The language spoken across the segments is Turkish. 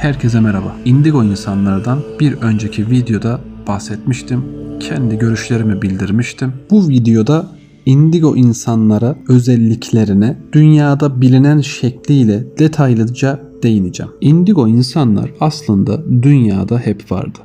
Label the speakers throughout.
Speaker 1: Herkese merhaba. Indigo insanlardan bir önceki videoda bahsetmiştim. Kendi görüşlerimi bildirmiştim. Bu videoda indigo insanlara özelliklerine dünyada bilinen şekliyle detaylıca değineceğim. Indigo insanlar aslında dünyada hep vardı.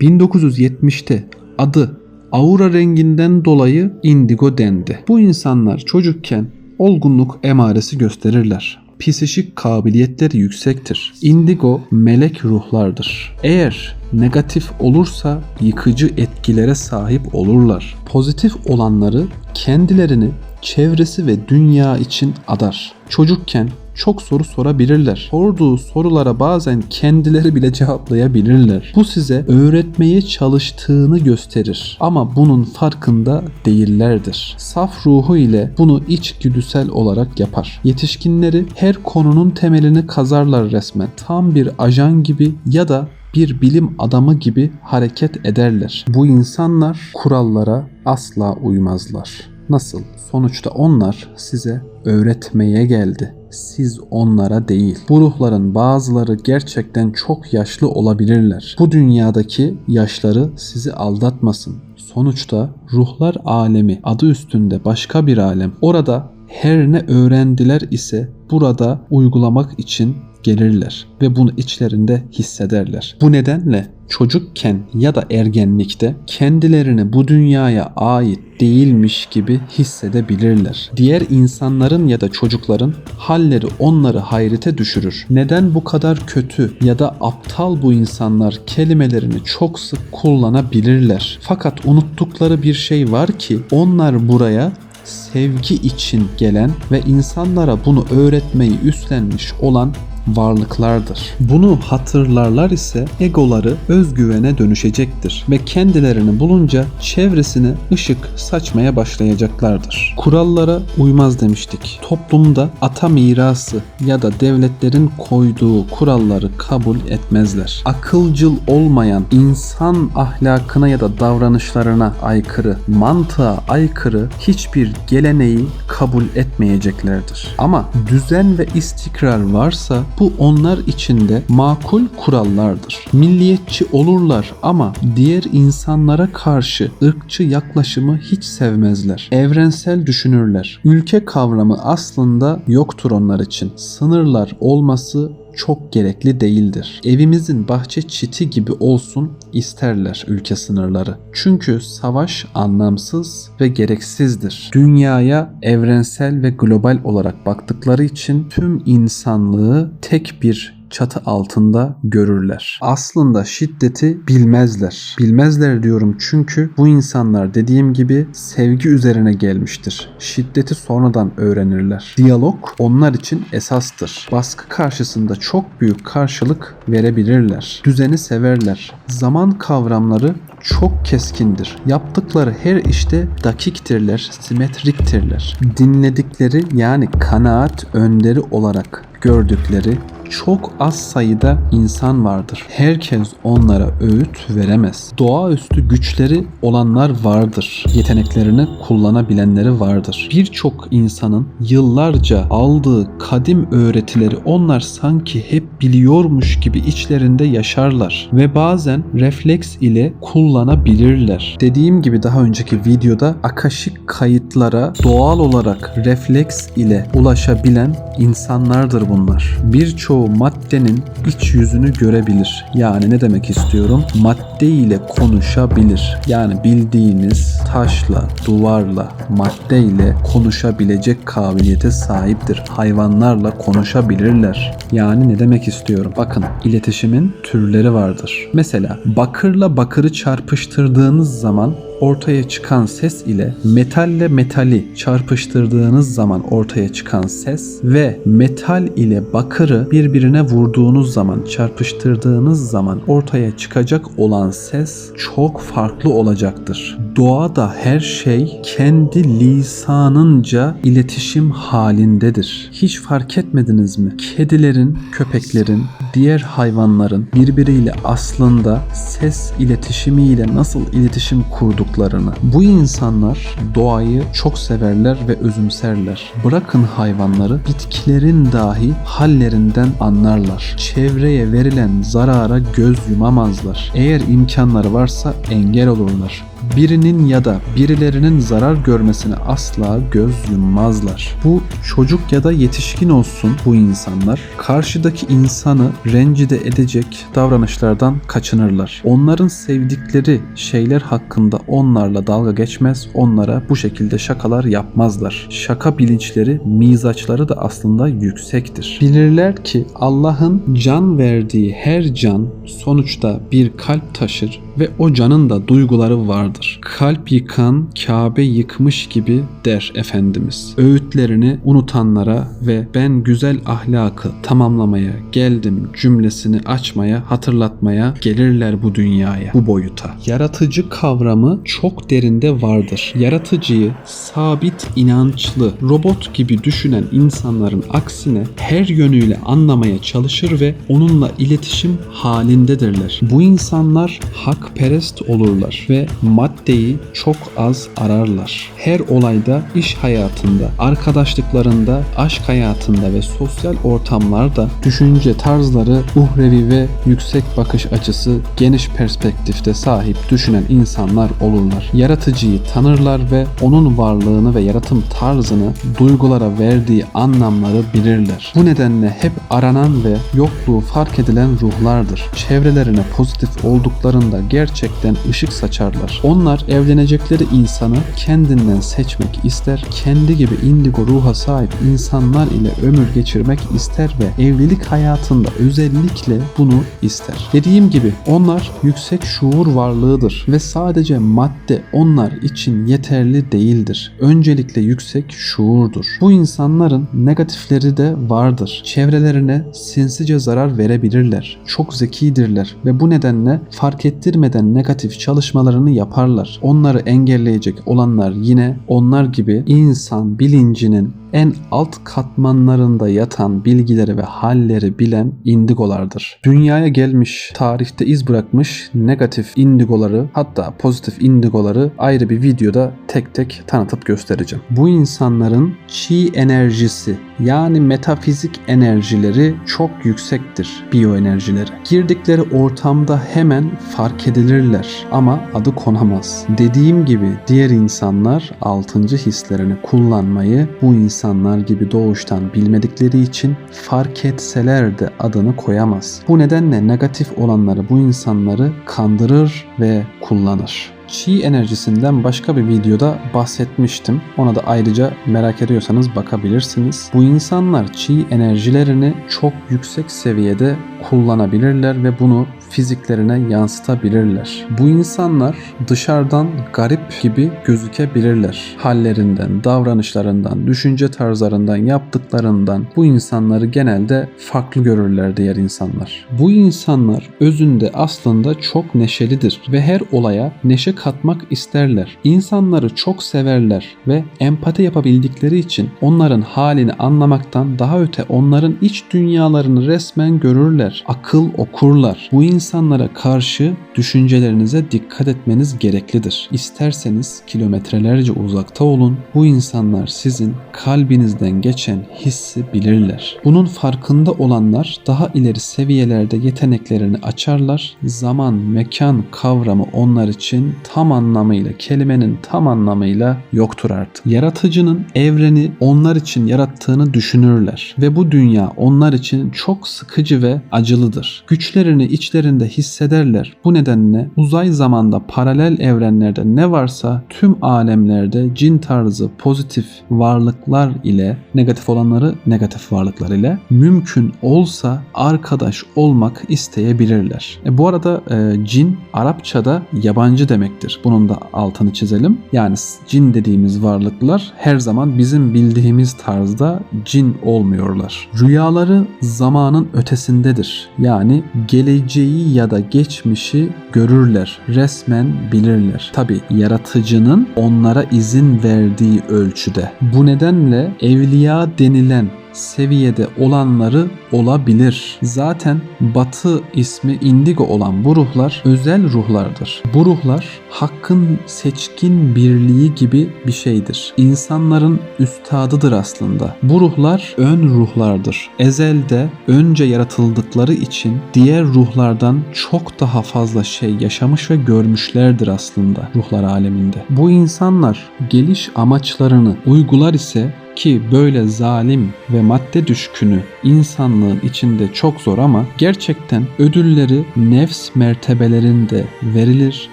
Speaker 1: 1970'te adı aura renginden dolayı indigo dendi. Bu insanlar çocukken olgunluk emaresi gösterirler. Psişik kabiliyetleri yüksektir. Indigo melek ruhlardır. Eğer negatif olursa yıkıcı etkilere sahip olurlar. Pozitif olanları kendilerini, çevresi ve dünya için adar. Çocukken çok soru sorabilirler. Sorduğu sorulara bazen kendileri bile cevaplayabilirler. Bu size öğretmeye çalıştığını gösterir. Ama bunun farkında değillerdir. Saf ruhu ile bunu içgüdüsel olarak yapar. Yetişkinleri her konunun temelini kazarlar resmen. Tam bir ajan gibi ya da bir bilim adamı gibi hareket ederler. Bu insanlar kurallara asla uymazlar. Nasıl? Sonuçta onlar size öğretmeye geldi. Siz onlara değil. Bu ruhların bazıları gerçekten çok yaşlı olabilirler. Bu dünyadaki yaşları sizi aldatmasın. Sonuçta ruhlar alemi adı üstünde başka bir alem. Orada her ne öğrendiler ise burada uygulamak için gelirler ve bunu içlerinde hissederler. Bu nedenle çocukken ya da ergenlikte kendilerini bu dünyaya ait değilmiş gibi hissedebilirler. Diğer insanların ya da çocukların halleri onları hayrete düşürür. Neden bu kadar kötü ya da aptal bu insanlar kelimelerini çok sık kullanabilirler. Fakat unuttukları bir şey var ki onlar buraya sevgi için gelen ve insanlara bunu öğretmeyi üstlenmiş olan varlıklardır. Bunu hatırlarlar ise egoları özgüvene dönüşecektir ve kendilerini bulunca çevresine ışık saçmaya başlayacaklardır. Kurallara uymaz demiştik. Toplumda ata mirası ya da devletlerin koyduğu kuralları kabul etmezler. Akılcıl olmayan insan ahlakına ya da davranışlarına aykırı, mantığa aykırı hiçbir geleneği kabul etmeyeceklerdir. Ama düzen ve istikrar varsa bu onlar için de makul kurallardır. Milliyetçi olurlar ama diğer insanlara karşı ırkçı yaklaşımı hiç sevmezler. Evrensel düşünürler. Ülke kavramı aslında yoktur onlar için. Sınırlar olması çok gerekli değildir. Evimizin bahçe çiti gibi olsun isterler ülke sınırları. Çünkü savaş anlamsız ve gereksizdir. Dünyaya evrensel ve global olarak baktıkları için tüm insanlığı tek bir çatı altında görürler. Aslında şiddeti bilmezler. Bilmezler diyorum çünkü bu insanlar dediğim gibi sevgi üzerine gelmiştir. Şiddeti sonradan öğrenirler. Diyalog onlar için esastır. Baskı karşısında çok büyük karşılık verebilirler. Düzeni severler. Zaman kavramları çok keskindir. Yaptıkları her işte dakiktirler, simetriktirler. Dinledikleri yani kanaat önderi olarak gördükleri çok az sayıda insan vardır. Herkes onlara öğüt veremez. Doğaüstü güçleri olanlar vardır. Yeteneklerini kullanabilenleri vardır. Birçok insanın yıllarca aldığı kadim öğretileri onlar sanki hep biliyormuş gibi içlerinde yaşarlar ve bazen refleks ile kullanabilirler. Dediğim gibi daha önceki videoda akaşik kayıtlara doğal olarak refleks ile ulaşabilen insanlardır bunlar. Birçok çoğu maddenin iç yüzünü görebilir. Yani ne demek istiyorum? Madde ile konuşabilir. Yani bildiğiniz taşla, duvarla, madde ile konuşabilecek kabiliyete sahiptir. Hayvanlarla konuşabilirler. Yani ne demek istiyorum? Bakın iletişimin türleri vardır. Mesela bakırla bakırı çarpıştırdığınız zaman ortaya çıkan ses ile metalle metali çarpıştırdığınız zaman ortaya çıkan ses ve metal ile bakırı birbirine vurduğunuz zaman çarpıştırdığınız zaman ortaya çıkacak olan ses çok farklı olacaktır. Doğada her şey kendi lisanınca iletişim halindedir. Hiç fark etmediniz mi? Kedilerin, köpeklerin, diğer hayvanların birbiriyle aslında ses iletişimiyle nasıl iletişim kurduk olduklarını. Bu insanlar doğayı çok severler ve özümserler. Bırakın hayvanları, bitkilerin dahi hallerinden anlarlar. Çevreye verilen zarara göz yumamazlar. Eğer imkanları varsa engel olurlar birinin ya da birilerinin zarar görmesine asla göz yummazlar. Bu çocuk ya da yetişkin olsun bu insanlar karşıdaki insanı rencide edecek davranışlardan kaçınırlar. Onların sevdikleri şeyler hakkında onlarla dalga geçmez, onlara bu şekilde şakalar yapmazlar. Şaka bilinçleri, mizaçları da aslında yüksektir. Bilirler ki Allah'ın can verdiği her can sonuçta bir kalp taşır ve o canın da duyguları vardır. Kalp yıkan Kabe yıkmış gibi der Efendimiz. Öğütlerini unutanlara ve ben güzel ahlakı tamamlamaya geldim cümlesini açmaya, hatırlatmaya gelirler bu dünyaya, bu boyuta. Yaratıcı kavramı çok derinde vardır. Yaratıcıyı sabit inançlı, robot gibi düşünen insanların aksine her yönüyle anlamaya çalışır ve onunla iletişim halindedirler. Bu insanlar hakperest olurlar ve maddeyi çok az ararlar. Her olayda iş hayatında, arkadaşlıklarında, aşk hayatında ve sosyal ortamlarda düşünce tarzları uhrevi ve yüksek bakış açısı, geniş perspektifte sahip düşünen insanlar olurlar. Yaratıcıyı tanırlar ve onun varlığını ve yaratım tarzını duygulara verdiği anlamları bilirler. Bu nedenle hep aranan ve yokluğu fark edilen ruhlardır. Çevrelerine pozitif olduklarında gerçekten ışık saçarlar. Onlar evlenecekleri insanı kendinden seçmek ister, kendi gibi indigo ruha sahip insanlar ile ömür geçirmek ister ve evlilik hayatında özellikle bunu ister. Dediğim gibi onlar yüksek şuur varlığıdır ve sadece madde onlar için yeterli değildir. Öncelikle yüksek şuurdur. Bu insanların negatifleri de vardır. Çevrelerine sinsice zarar verebilirler. Çok zekidirler ve bu nedenle fark ettirmeden negatif çalışmalarını yaparlar. Onları engelleyecek olanlar yine onlar gibi insan bilincinin en alt katmanlarında yatan bilgileri ve halleri bilen indigolardır. Dünyaya gelmiş, tarihte iz bırakmış negatif indigoları hatta pozitif indigoları ayrı bir videoda tek tek tanıtıp göstereceğim. Bu insanların chi enerjisi yani metafizik enerjileri çok yüksektir biyoenerjileri. Girdikleri ortamda hemen fark edilirler ama adı konamaz. Dediğim gibi diğer insanlar altıncı hislerini kullanmayı bu insanlar gibi doğuştan bilmedikleri için fark etseler de adını koyamaz. Bu nedenle negatif olanları bu insanları kandırır ve kullanır. Chi enerjisinden başka bir videoda bahsetmiştim. Ona da ayrıca merak ediyorsanız bakabilirsiniz. Bu insanlar Chi enerjilerini çok yüksek seviyede kullanabilirler ve bunu fiziklerine yansıtabilirler. Bu insanlar dışarıdan garip gibi gözükebilirler. Hallerinden, davranışlarından, düşünce tarzlarından, yaptıklarından bu insanları genelde farklı görürler diğer insanlar. Bu insanlar özünde aslında çok neşelidir ve her olaya neşe katmak isterler. İnsanları çok severler ve empati yapabildikleri için onların halini anlamaktan daha öte onların iç dünyalarını resmen görürler. Akıl okurlar. Bu insanlara karşı düşüncelerinize dikkat etmeniz gereklidir. İsterseniz kilometrelerce uzakta olun. Bu insanlar sizin kalbinizden geçen hissi bilirler. Bunun farkında olanlar daha ileri seviyelerde yeteneklerini açarlar. Zaman, mekan kavramı onlar için tam anlamıyla, kelimenin tam anlamıyla yoktur artık. Yaratıcının evreni onlar için yarattığını düşünürler ve bu dünya onlar için çok sıkıcı ve acılıdır. Güçlerini içlerinde hissederler. Bu nedenle uzay zamanda paralel evrenlerde ne varsa tüm alemlerde cin tarzı pozitif varlıklar ile negatif olanları negatif varlıklar ile mümkün olsa arkadaş olmak isteyebilirler. E, bu arada e, cin Arapçada yabancı demektir. Bunun da altını çizelim. Yani cin dediğimiz varlıklar her zaman bizim bildiğimiz tarzda cin olmuyorlar. Rüyaları zamanın ötesindedir. Yani geleceği ya da geçmişi görürler. Resmen bilirler. Tabi yaratıcının onlara izin verdiği ölçüde. Bu nedenle evliya denilen seviyede olanları olabilir. Zaten batı ismi indigo olan bu ruhlar özel ruhlardır. Bu ruhlar hakkın seçkin birliği gibi bir şeydir. İnsanların üstadıdır aslında. Bu ruhlar ön ruhlardır. Ezelde önce yaratıldıkları için diğer ruhlardan çok daha fazla şey yaşamış ve görmüşlerdir aslında ruhlar aleminde. Bu insanlar geliş amaçlarını uygular ise ki böyle zalim ve madde düşkünü insanlığın içinde çok zor ama gerçekten ödülleri nefs mertebelerinde verilir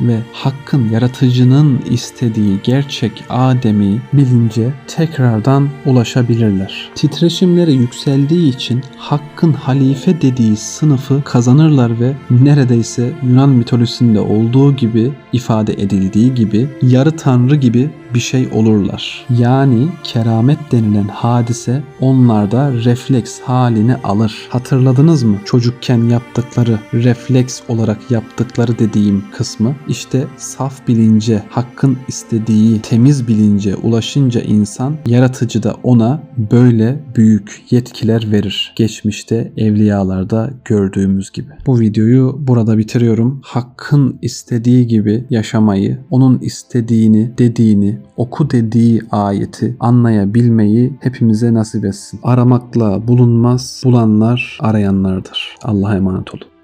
Speaker 1: ve hakkın yaratıcının istediği gerçek Adem'i bilince tekrardan ulaşabilirler. Titreşimleri yükseldiği için hakkın halife dediği sınıfı kazanırlar ve neredeyse Yunan mitolojisinde olduğu gibi ifade edildiği gibi yarı tanrı gibi bir şey olurlar. Yani keramet denilen hadise onlarda refleks halini alır. Hatırladınız mı? Çocukken yaptıkları, refleks olarak yaptıkları dediğim kısmı işte saf bilince, hakkın istediği temiz bilince ulaşınca insan yaratıcı da ona böyle büyük yetkiler verir. Geçmişte evliyalarda gördüğümüz gibi. Bu videoyu burada bitiriyorum. Hakkın istediği gibi yaşamayı, onun istediğini, dediğini, oku dediği ayeti anlayabilmeyi hepimize nasip etsin. Aramakla bulunmaz, bulanlar arayanlardır. Allah'a emanet olun.